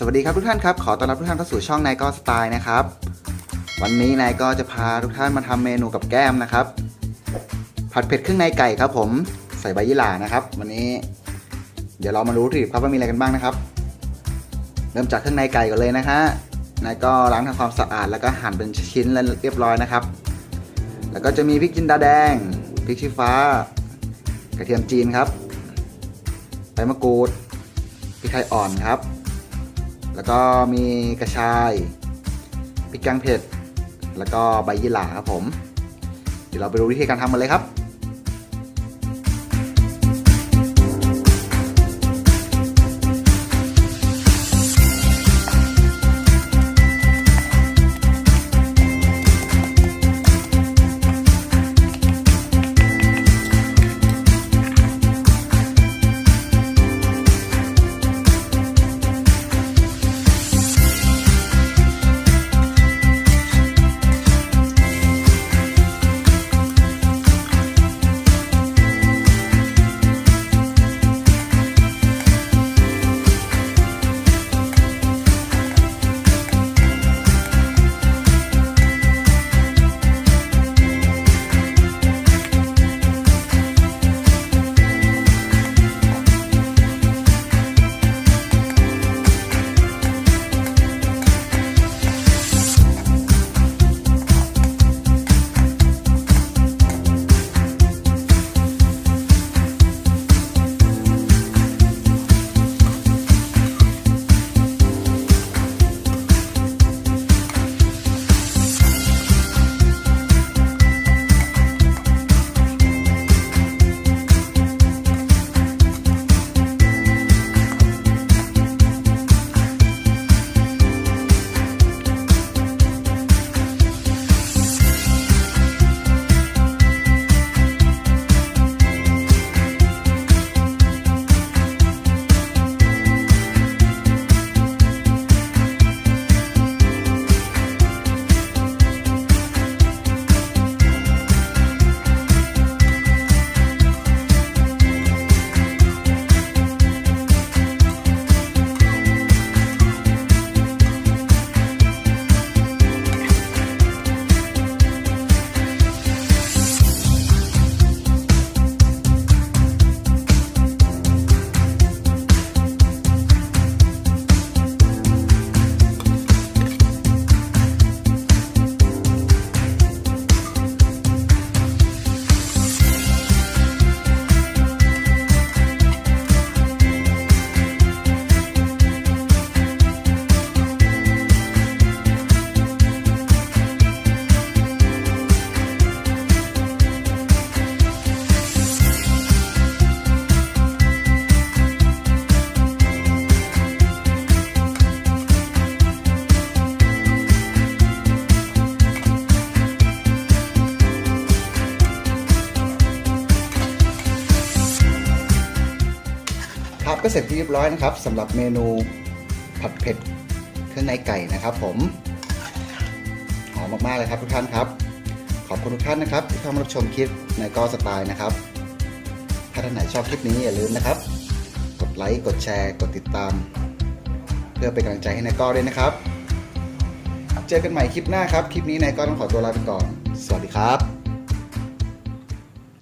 สวัสดีครับทุกท่านครับ ขอต้อนรับทุกท่านเข้าสู่ช่องนายก็สไตล์นะครับ วันนี้นายก็จะพาทุกท่านมาทำเมนูกับแก้มนะครับ ผัดเผ็ดเครื่องในไก่ครับ ผมใส่ใบยี่หร่านะครับ วันนี้ เดี๋ยวเรามาดูสิครับว่ามีอะไรกันบ้างนะครับ เริ่มจากเครื่องในไก่ก่อนเลยนะฮะนายก็ล้างทำความสะอาดแล้วก็หั่นเป็นชิ้นแล้วเรียบร้อยนะครับ แล้วก็จะมีพริกจินดาแดงพริกชี้ฟ้า กระเทียมจีนครับใบมะกรูดพริกไทยอ่อนครับ แล้วก็มีกระชายพริกแกงเผ็ด แล้วก็ใบยี่หร่าครับผม เดี๋ยวเราไปดูวิธีการทำกันเลยครับ ครับก็เสร็จที่เรียบร้อยนะครับสำหรับเมนูผัดเผ็ดเครื่องในไก่นะครับ ผมหอมมากๆเลยครับทุกท่านครับ ขอบคุณทุกท่านนะครับ ที่เข้ามารับชมคลิปในก็สไตล์นะครับ ถ้าท่านไหนชอบคลิปนี้อย่าลืมนะครับ กดไลค์กดแชร์กดติดตาม เพื่อเป็นกำลังใจให้นายกอด้วยนะครับ เจอกันใหม่คลิปหน้าครับ คลิปนี้นายกอต้องขอตัวลาไปก่อน สวัสดีครับ